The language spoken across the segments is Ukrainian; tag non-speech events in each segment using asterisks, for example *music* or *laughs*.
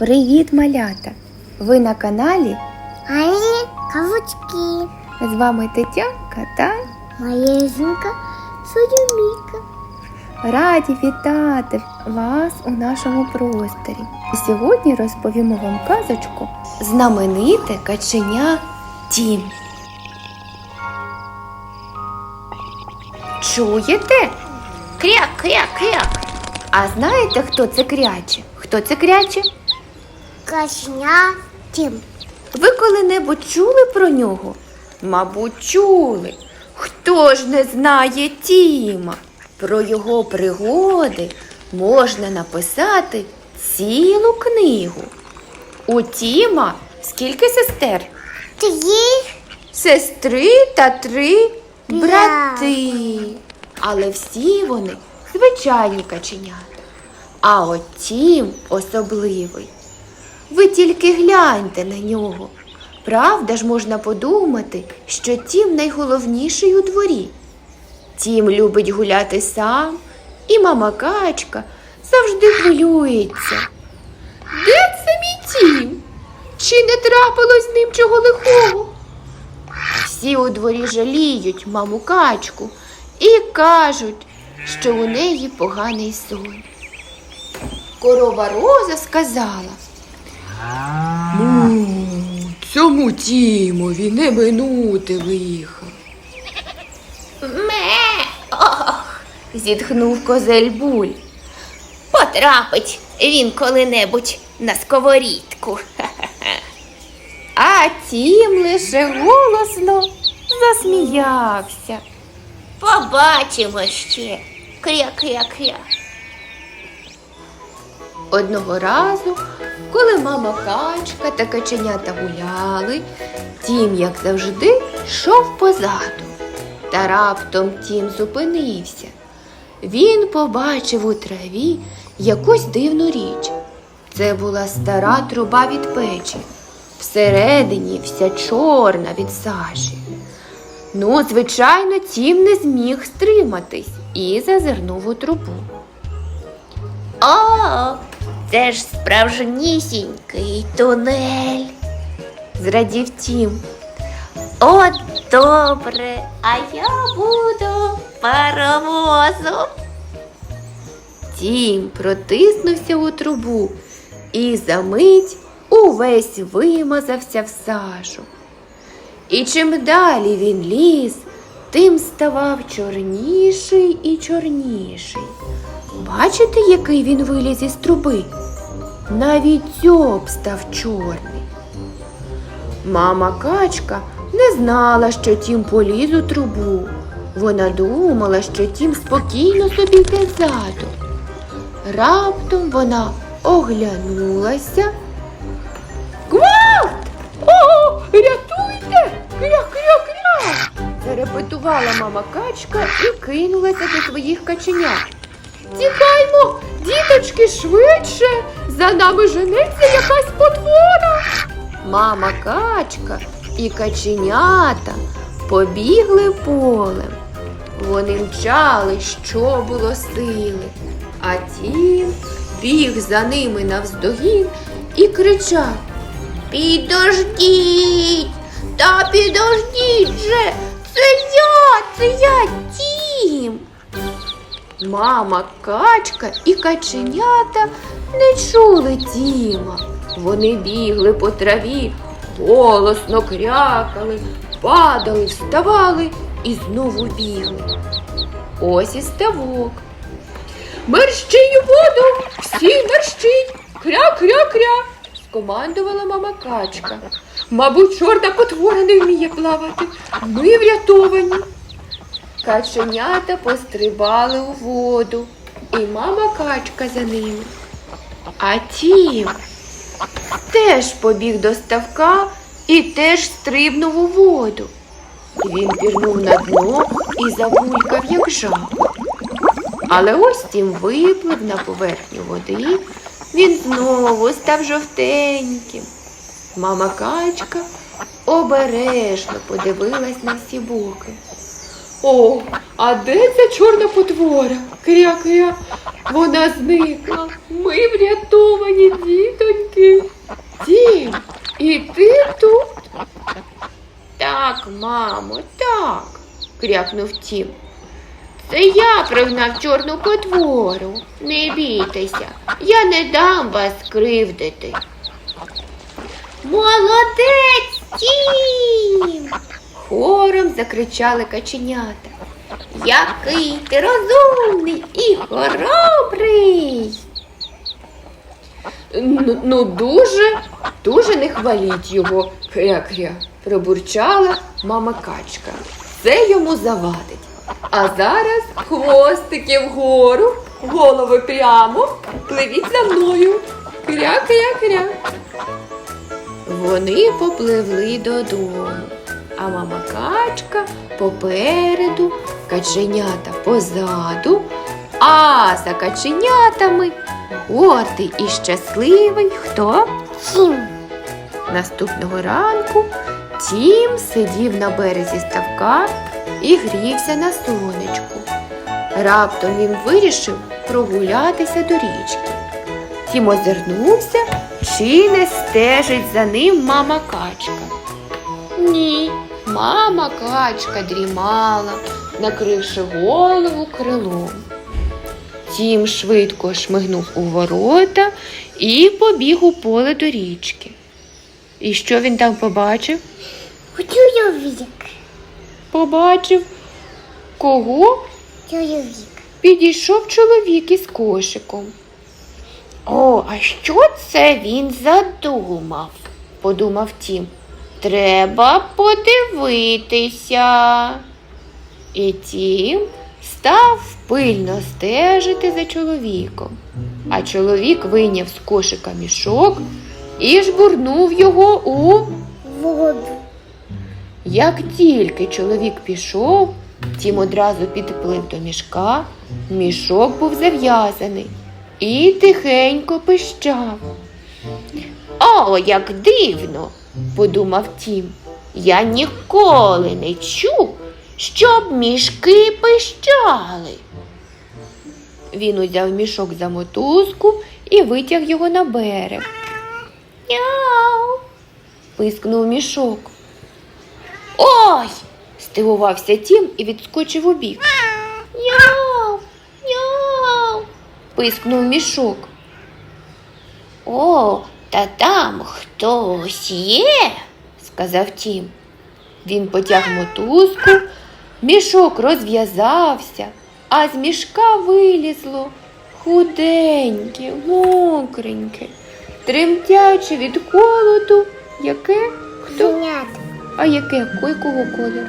Привіт, малята! Ви на каналі. Ані кавучки. З вами Тетянка та Моя жінка Союміка. раді вітати вас у нашому просторі. Сьогодні розповімо вам казочку Знамените каченя Тім. Чуєте? Кряк, кряк, кряк. А знаєте, хто це кряче? Хто це кряче? Кашня Тім. Ви коли-небудь чули про нього? Мабуть, чули. Хто ж не знає Тіма? Про його пригоди можна написати цілу книгу. У Тіма скільки сестер? Три Сестри та три брати. Але всі вони звичайні каченята. А от Тім особливий. Ви тільки гляньте на нього. Правда ж можна подумати, що Тім найголовніший у дворі. Тім любить гуляти сам, і мама качка завжди хвилюється. Де це мій Тім? Чи не трапилось з ним чого лихого? Всі у дворі жаліють маму качку і кажуть, що у неї поганий сон. Корова Роза сказала. Ну, цьому Тімові не минути лиха. Ме. Ох. зітхнув козель буль. Потрапить він коли-небудь на сковорідку. *laughs* А тім лише голосно засміявся. Побачимо ще. Кря-кря-кря. Одного разу, коли мама качка та каченята гуляли, тім, як завжди, йшов позаду. Та раптом тім зупинився. Він побачив у траві якусь дивну річ. Це була стара труба від печі, всередині вся чорна від сажі. Ну, звичайно, тім не зміг стриматись і зазирнув у трубу. О, це ж справжнісінький тунель. Зрадів тім. От добре, а я буду паровозом. Тім протиснувся у трубу і за мить увесь вимазався в сажу. І чим далі він ліз, тим ставав чорніший і чорніший. Бачите, який він виліз із труби? Навіть дзьоб став чорний. Мама качка не знала, що тім поліз у трубу. Вона думала, що тім спокійно собі йде ззаду. Раптом вона оглянулася. Зарепетувала мама качка і кинулася до своїх каченят. Тікаймо, діточки, швидше! За нами женеться якась потвора. Мама качка і каченята побігли полем. Вони мчали, що було сили, а тім біг за ними навздогін і кричав Підождіть, та підождіть же, це я, це я тім. Мама качка і каченята не чули Тіма. Вони бігли по траві, голосно крякали, падали, вставали і знову бігли. Ось і ставок. Мерщій воду, всі мерщій, кря-кря-кря, скомандувала мама качка. Мабуть, чорна потвора не вміє плавати. Ми врятовані. Каченята пострибали у воду, і мама качка за ними. А тім теж побіг до ставка і теж стрибнув у воду. Він пірнув на дно і забулькав, як жаба. Але ось тім виплив на поверхню води, він знову став жовтеньким. Мама качка обережно подивилась на всі боки. О, а де ця чорна потвора? Кря-кря, вона зникла. Ми врятовані, дітоньки. Дім, і ти тут? Так, мамо, так, крякнув Тім. Це я пригнав чорну потвору. Не бійтеся, я не дам вас кривдити. Молодець, Тім! Хором закричали каченята. Який ти розумний і хоробрий. Ну, ну дуже, дуже не хваліть його, кря-кря, пробурчала мама качка. Це йому завадить. А зараз хвостики вгору, голови прямо, пливіть за мною. Кря-кря-кря. Вони попливли додому, а мама качка попереду, каченята позаду, а за каченятами гордий і щасливий хто? Тім. Наступного ранку Тім сидів на березі ставка і грівся на сонечку. Раптом він вирішив прогулятися до річки. Тім озирнувся, чи не стежить за ним мама качка. Ні, мама качка дрімала, накривши голову крилом. Тім швидко шмигнув у ворота і побіг у поле до річки. І що він там побачив? Чоловік. Побачив кого? Чоловік. Підійшов чоловік із кошиком. О, а що це він задумав? подумав Тім. Треба подивитися. І Тім став пильно стежити за чоловіком. А чоловік вийняв з кошика мішок і жбурнув його у Воду. Як тільки чоловік пішов, Тім одразу підплив до мішка, мішок був зав'язаний і тихенько пищав. О, як дивно, подумав Тім. Я ніколи не чув, щоб мішки пищали. Він узяв мішок за мотузку і витяг його на берег. Няу. пискнув мішок. Ой! здивувався Тім і відскочив у бік. Няу, няу, пискнув мішок. О, та там хтось є, сказав Тім. Він потяг мотузку, мішок розв'язався, а з мішка вилізло худеньке, мокреньке, тремтяче від холоду, яке хто? Зенят. А яке койкого кольору?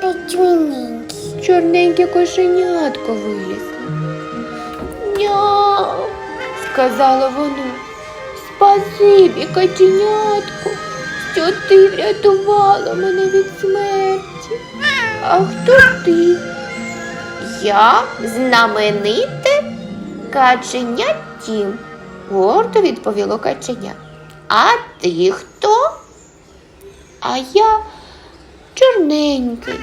Печуненький. Чорненьке кошенятко вилізло. Няу, сказала воно. Спасибі, каченятко, що ти врятувала мене від смерті. А хто ти? Я знамените каченя Тім, гордо відповіло каченя. А ти хто? А я чорненький.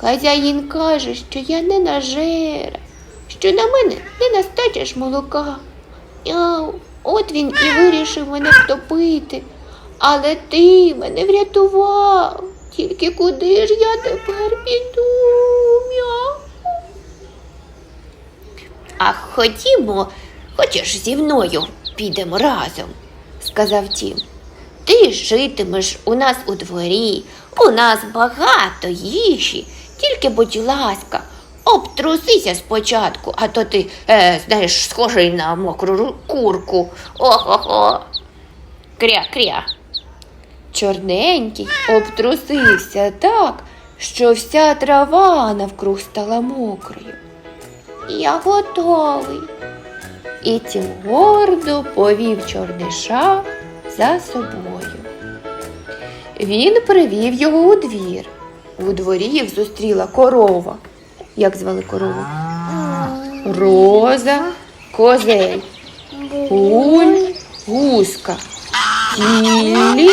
Хазяїн каже, що я не нажера, що на мене не настачиш молока. От він і вирішив мене втопити. Але ти мене врятував. Тільки куди ж я тепер піду? А ходімо, хочеш зі мною підемо разом, сказав Тім. Ти житимеш у нас у дворі, у нас багато їжі. Тільки, будь ласка, обтрусися спочатку, а то ти, е, знаєш, схожий на мокру ру- курку. Охо-хо. Кря-кря. Чорненький обтрусився так, що вся трава навкруг стала мокрою. Я готовий. І тім гордо повів чорниша за собою. Він привів його у двір. У дворі їх зустріла корова. Як звали корову? Роза, козель, гуль, гуска. Тілі.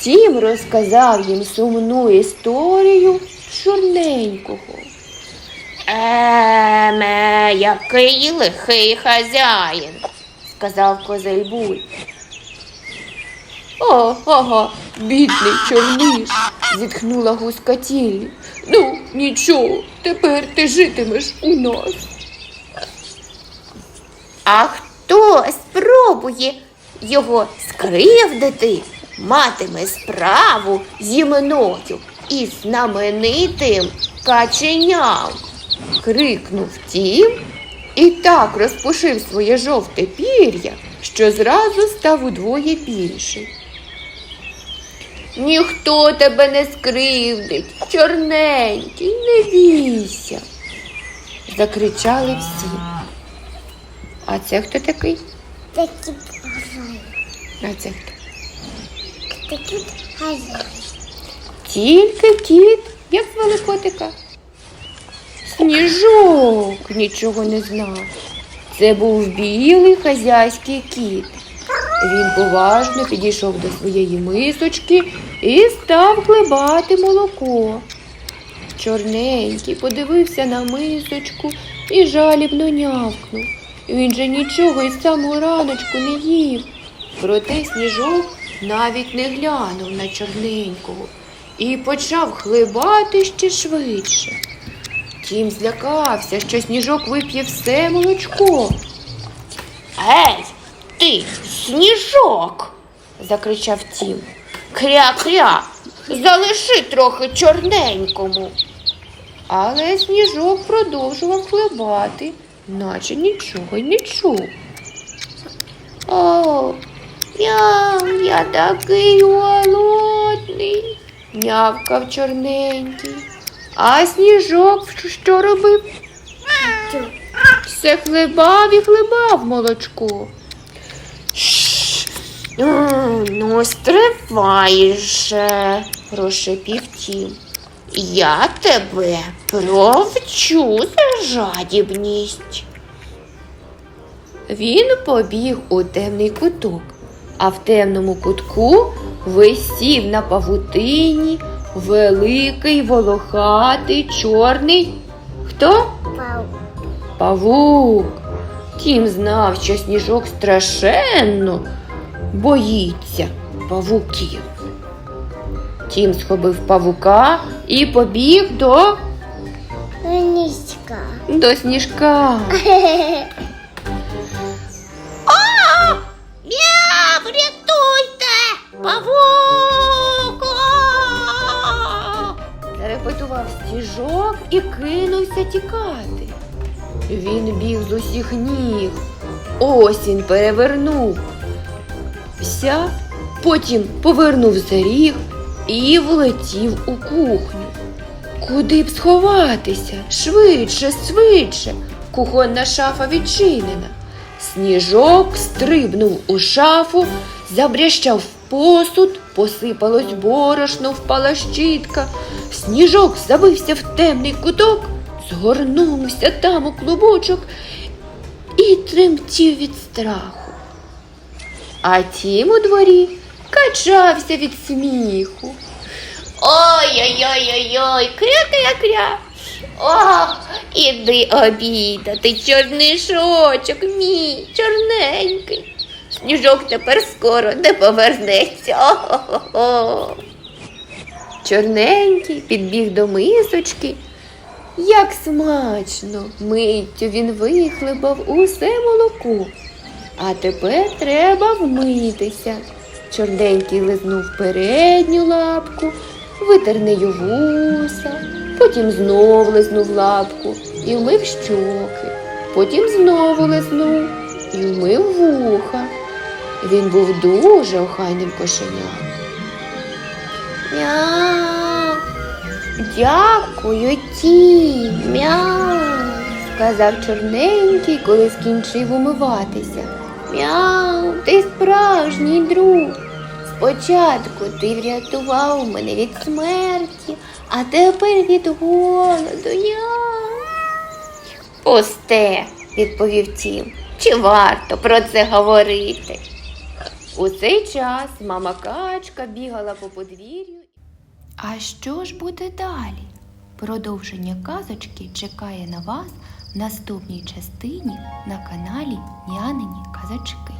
Тім розказав їм сумну історію чорненького. Еме, який лихий хазяїн, сказав козель Буль. Ага, бідний чорниш, зітхнула гуска Тіллі. Ну, нічого, тепер ти житимеш у нас. А хто спробує його скривдити, матиме справу зі мною і знаменитим каченям. крикнув тім і так розпушив своє жовте пір'я, що зразу став удвоє більший. Ніхто тебе не скривдить, чорненький, не бійся. Закричали всі. А це хто такий? Такі гарай. А це хто? Такі гарай. Тільки кіт, як звали котика. Сніжок нічого не знав. Це був білий хазяйський кіт. Він поважно підійшов до своєї мисочки і став хлебати молоко. Чорненький подивився на мисочку і жалібно нявкнув. Він же нічого із самого раночку не їв. Проте сніжок навіть не глянув на чорненького і почав хлебати ще швидше. Тім злякався, що сніжок вип'є все молочко. Гей, ти, сніжок. закричав Тім. Кря-кря, залиши трохи чорненькому. Але сніжок продовжував хлебати, наче нічого й не чув. О, я, я такий голодний, нявкав чорненький. А сніжок що робив? Все хлебав і хлебав молочко. Ну, стривай же, прошепів тім. Я тебе провчу за жадібність. Він побіг у темний куток, а в темному кутку висів на павутині великий волохатий чорний. Хто? Пау. Павук. Тім знав, що сніжок страшенно боїться павуків. Тім схопив павука і побіг до, Низька. до сніжка. *laughs* Мяв, рятуйте! Павук! Зарепетував стіжок і кинувся тікати. Він біг з усіх ніг. Ось він перевернув. Вся, потім повернув за ріг і влетів у кухню. Куди б сховатися? Швидше, швидше. Кухонна шафа відчинена. Сніжок стрибнув у шафу, забрящав посуд, посипалось борошно, впала щітка. Сніжок забився в темний куток, згорнувся там у клубочок і тремтів від страху. А тім у дворі качався від сміху. Ой-ой-ой-ой-ой, кря-кря-кря. О, іди обідати, чорнишочок мій, чорненький. Сніжок тепер скоро не повернеться. О-хо-хо-хо. Чорненький підбіг до мисочки. Як смачно! Миттю він вихлебав усе молоко. А тепер треба вмитися. Чорненький лизнув передню лапку, витер нею вуса, потім знов лизнув лапку і вмив щоки, потім знову лизнув і вмив вуха. Він був дуже охайним кошеням. Мяу. Дякую, ті, мяу, сказав чорненький, коли скінчив умиватися. Мяу, ти справжній друг. Спочатку ти врятував мене від смерті, а тепер від голоду. Я. Пусте, відповів Тім. Чи варто про це говорити? У цей час мама качка бігала по подвір'ю. А що ж буде далі? Продовження казочки чекає на вас в наступній частині на каналі Нянині Казачки.